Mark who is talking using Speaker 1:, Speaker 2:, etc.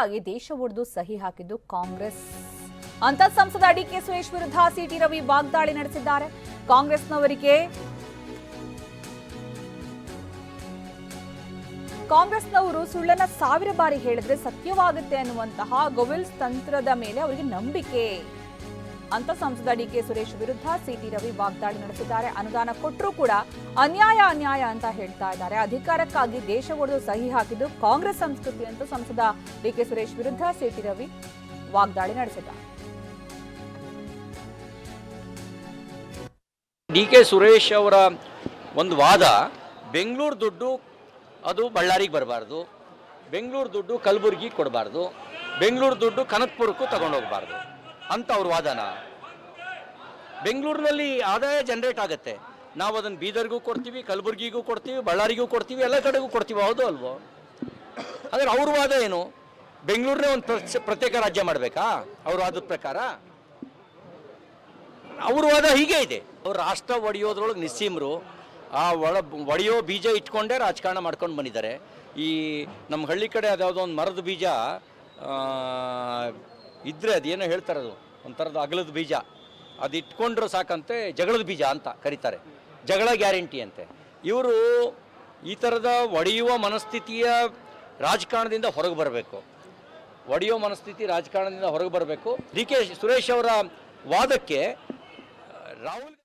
Speaker 1: ಅಧಿಕಾರಕ್ಕಾಗಿ ದೇಶ ಒಡೆದು ಸಹಿ ಹಾಕಿದ್ದು ಕಾಂಗ್ರೆಸ್. ಅಂತ ಸಂಸದ ಡಿಕೆ ಸುರೇಶ್ ವಿರುದ್ಧ ಸಿಟಿ ರವಿ ವಾಗ್ದಾಳಿ ನಡೆಸಿದ್ದಾರೆ. ಕಾಂಗ್ರೆಸ್ನವರಿಗೆ ಕಾಂಗ್ರೆಸ್ನವರು ಸುಳ್ಳನ್ನ ಸಾವಿರ ಬಾರಿ ಹೇಳಿದ್ರೆ ಸತ್ಯವಾಗುತ್ತೆ ಅನ್ನುವಂತಹ ಗೊವಿಲ್ಸ್ ತಂತ್ರದ ಮೇಲೆ ಅವರಿಗೆ ನಂಬಿಕೆ. ಅಂತ ಸಂಸದ ಡಿಕೆ ಸುರೇಶ್ ವಿರುದ್ಧ ಸಿಟಿ ರವಿ ವಾಗ್ದಾಳಿ ನಡೆಸಿದ್ದಾರೆ. ಅನುದಾನ ಕೊಟ್ಟರೂ ಕೂಡ ಅನ್ಯಾಯ ಅನ್ಯಾಯ ಅಂತ ಹೇಳ್ತಾ ಇದ್ದಾರೆ. ಅಧಿಕಾರಕ್ಕಾಗಿ ದೇಶ ಒಡೆದು ಸಹಿ ಹಾಕಿದ್ದು ಕಾಂಗ್ರೆಸ್ ಸಂಸ್ಕೃತಿ ಅಂತ ಸಂಸದ ಡಿಕೆ ಸುರೇಶ್ ವಿರುದ್ಧ ಸಿಟಿ ರವಿ ವಾಗ್ದಾಳಿ ನಡೆಸಿದ್ದಾರೆ.
Speaker 2: ಡಿ ಕೆ ಸುರೇಶ್ ಅವರ ಒಂದು ವಾದ, ಬೆಂಗಳೂರು ದುಡ್ಡು ಅದು ಬಳ್ಳಾರಿಗೆ ಬರಬಾರ್ದು, ಬೆಂಗಳೂರು ದುಡ್ಡು ಕಲಬುರಗಿ ಕೊಡಬಾರ್ದು, ಬೆಂಗಳೂರು ದುಡ್ಡು ಕನಕಪುರಕ್ಕೂ ತಗೊಂಡೋಗ್ಬಾರ್ದು. ಅಂತ ಅವ್ರ ವಾದನ. ಬೆಂಗಳೂರಿನಲ್ಲಿ ಆದಾಯ ಜನರೇಟ್ ಆಗುತ್ತೆ. ನಾವು ಅದನ್ನು ಬೀದರ್ಗೂ ಕೊಡ್ತೀವಿ, ಕಲಬುರಗಿಗೂ ಕೊಡ್ತೀವಿ, ಬಳ್ಳಾರಿಗೂ ಕೊಡ್ತೀವಿ, ಎಲ್ಲ ಕಡೆಗೂ ಕೊಡ್ತೀವಿ, ಹೌದು ಅಲ್ವೋ? ಆದರೆ ಅವ್ರ ವಾದ ಏನು? ಬೆಂಗಳೂರನ್ನೇ ಒಂದು ಪ್ರತ್ಯೇಕ- ರಾಜ್ಯ ಮಾಡಬೇಕಾ? ಅವ್ರ ವಾದದ ಪ್ರಕಾರ? ಅವ್ರ ವಾದ ಹೀಗೆ ಇದೆ. ಅವ್ರು ರಾಷ್ಟ್ರ ಒಡೆಯೋದ್ರೊಳಗೆ ನಿಸ್ಸೀಮರು ಆ ಒಳ, ಒಡೆಯೋ ಬೀಜ ಇಟ್ಕೊಂಡೇ ರಾಜಕಾರಣ ಮಾಡ್ಕೊಂಡು ಬಂದಿದ್ದಾರೆ. ಈ ನಮ್ಮ ಹಳ್ಳಿ ಕಡೆ ಅದ್ಯಾವುದೋ ಒಂದು ಮರದ ಬೀಜ ಆ, ಇದ್ರೆ ಅದೇನೋ ಹೇಳ್ತಾರೆ ಅದು ಒಂಥರದ ಅಗಲದ ಬೀಜ. ಅದು ಇಟ್ಕೊಂಡ್ರೆ ಸಾಕಂತೆ ಜಗಳದ ಬೀಜ ಅಂತ ಕರೀತಾರೆ. ಜಗಳ ಗ್ಯಾರಂಟಿ ಅಂತೆ. ಇವರು ಈ ಥರದ ಒಡೆಯುವ ಮನಸ್ಥಿತಿಯ ರಾಜಕಾರಣದಿಂದ ಹೊರಗೆ ಬರಬೇಕು. ಒಡೆಯುವ ಮನಸ್ಥಿತಿ ರಾಜಕಾರಣದಿಂದ ಹೊರಗೆ ಬರಬೇಕು. ಡಿ ಕೆ ಸುರೇಶ್ ಅವರ ವಾದಕ್ಕೆ ರಾಹುಲ್